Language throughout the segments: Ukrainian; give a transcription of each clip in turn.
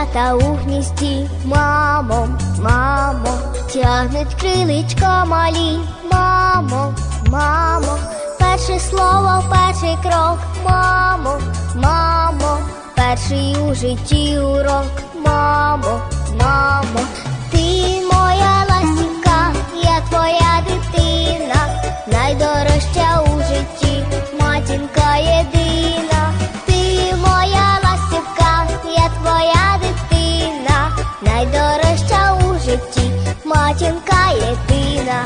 Пташенята у гнізді, мамо, мамо, тягнуть криличко малі, мамо, мамо, перше слово, перший крок, мамо, мамо, перший у житті урок, мамо, мамо, ти моя ластівка, я твоя дитина, найдорожча матінка єдина,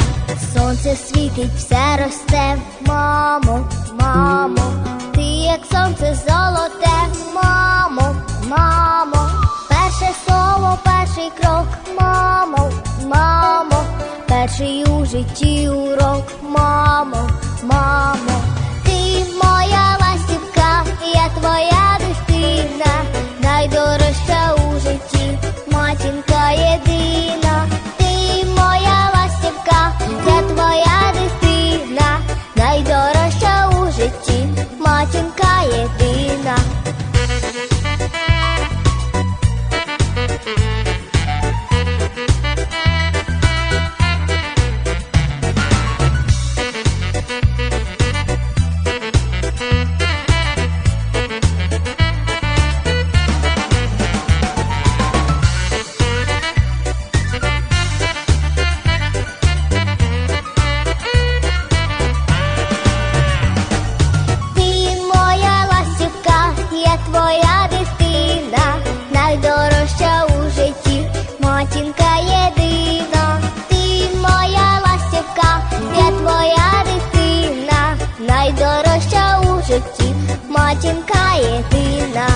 сонце світить, все росте, мамо, мамо, ти як сонце золоте, мамо, мамо, перше слово, перший крок, мамо, мамо, перший у житті урок, житті, матінка єдина.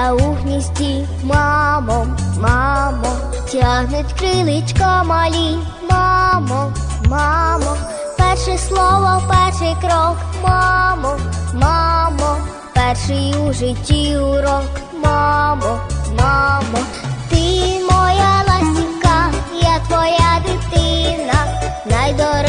Пташенята у мамо, мамо, тягнуть криличко малі, мамо, мамо, перше слово, перший крок, мамо, мамо, перший у житті урок, мамо, мамо, ти моя ластівка, я твоя дитина, найдорожча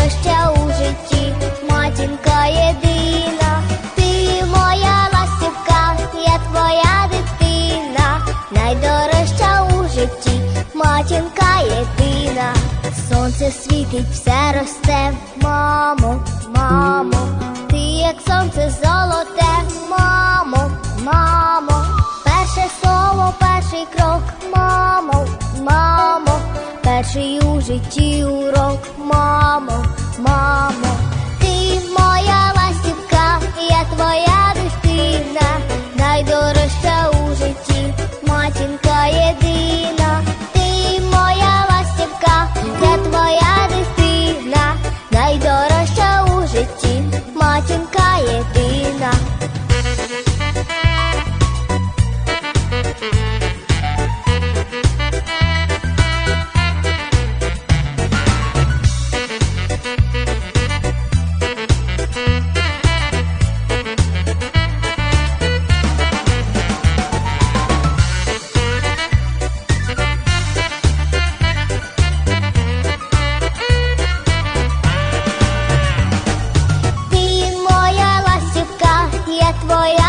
Квітки все росте, мамо, мамо, ти як сонце золоте, мамо, мамо, перше слово, перший крок, мамо, мамо, перший у житті урок, мамо, мамо, ти моя ластівка, я твоя дитина, найдорожча у житті, матінка єдина. boy